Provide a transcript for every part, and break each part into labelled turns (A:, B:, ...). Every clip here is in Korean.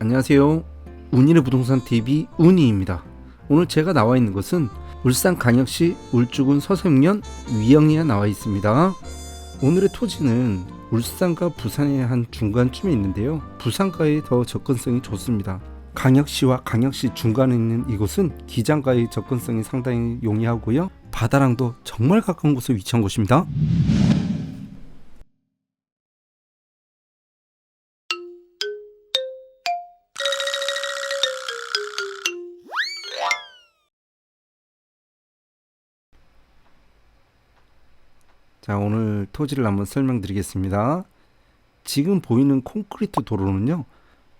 A: 안녕하세요. 운인의 부동산 TV 운이입니다. 오늘 제가 나와 있는 것은 울산광역시 울주군 서생면 위영리에 나와 있습니다. 오늘의 토지는 울산과 부산의 한 중간쯤에 있는데요. 부산과의 더 접근성이 좋습니다. 광역시와 광역시 중간에 있는 이곳은 기장과의 접근성이 상당히 용이하고요. 바다랑도 정말 가까운 곳에 위치한 곳입니다. 자, 오늘 토지를 한번 설명드리겠습니다. 지금 보이는 콘크리트 도로는요,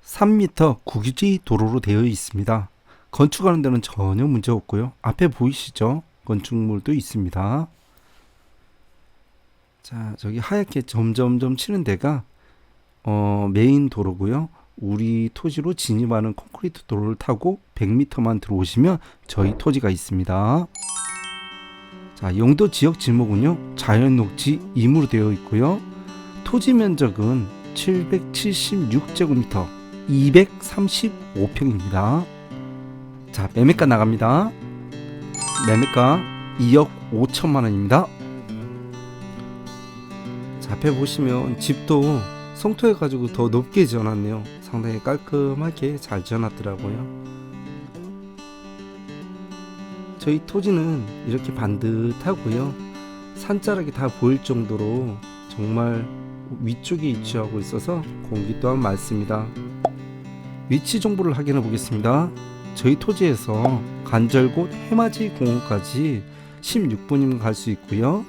A: 3m 국유지 도로로 되어 있습니다. 건축하는 데는 전혀 문제 없고요. 앞에 보이시죠? 건축물도 있습니다. 자, 저기 하얗게 점점점 치는 데가 어, 메인 도로고요. 우리 토지로 진입하는 콘크리트 도로를 타고 100m만 들어오시면 저희 토지가 있습니다. 자, 용도 지역 지목은요. 자연 녹지 2무로 되어 있고요. 토지 면적은 776제곱미터 235평입니다. 자, 매매가 나갑니다. 매매가 2억 5천만 원입니다. 자, 앞에 보시면 집도 성토해 가지고 더 높게 지어놨네요. 상당히 깔끔하게 잘 지어놨더라고요. 저희 토지는 이렇게 반듯하고요. 산자락이 다 보일 정도로 정말 위쪽에 위치하고 있어서 공기 또한 맑습니다. 위치 정보를 확인해 보겠습니다. 저희 토지에서 간절곶 해맞이 공원까지 16분이면 갈 수 있고요.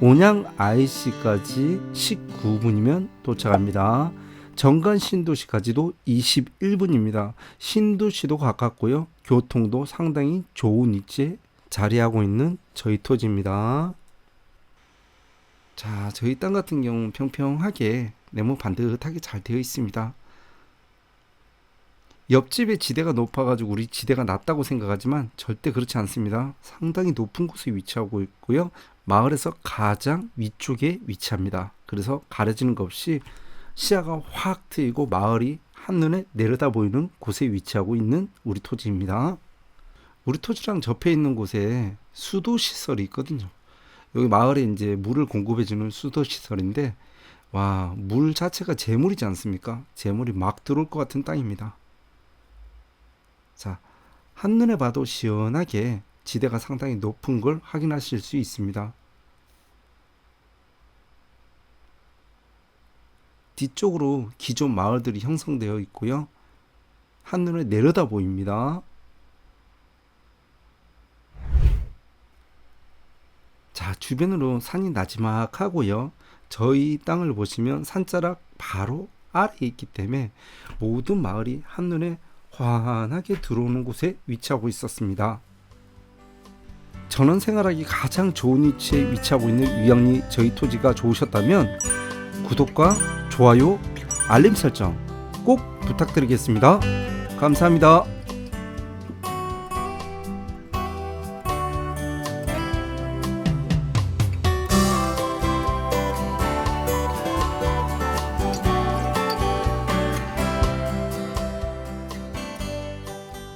A: 온양 IC까지 19분이면 도착합니다. 정관 신도시까지도 21분입니다. 신도시도 가깝고요. 교통도 상당히 좋은 위치에 자리하고 있는 저희 토지입니다. 자, 저희 땅 같은 경우는 평평하게 네모 반듯하게 잘 되어 있습니다. 옆집의 지대가 높아가지고 우리 지대가 낮다고 생각하지만 절대 그렇지 않습니다. 상당히 높은 곳에 위치하고 있고요. 마을에서 가장 위쪽에 위치합니다. 그래서 가려지는 것 없이 시야가 확 트이고 마을이 한눈에 내려다 보이는 곳에 위치하고 있는 우리 토지입니다. 우리 토지랑 접해 있는 곳에 수도 시설이 있거든요. 여기 마을에 이제 물을 공급해 주는 수도 시설인데 와 물 자체가 재물이지 않습니까? 재물이 막 들어올 것 같은 땅입니다. 자 한눈에 봐도 시원하게 지대가 상당히 높은 걸 확인하실 수 있습니다. 뒤쪽으로 기존 마을들이 형성되어 있고요. 한눈에 내려다 보입니다. 자, 주변으로 산이 나지막하고요. 저희 땅을 보시면 산자락 바로 아래에 있기 때문에 모든 마을이 한눈에 환하게 들어오는 곳에 위치하고 있었습니다. 전원 생활하기 가장 좋은 위치에 위치하고 있는 위양리 저희 토지가 좋으셨다면 구독과 좋아요, 알림 설정 꼭 부탁드리겠습니다. 감사합니다.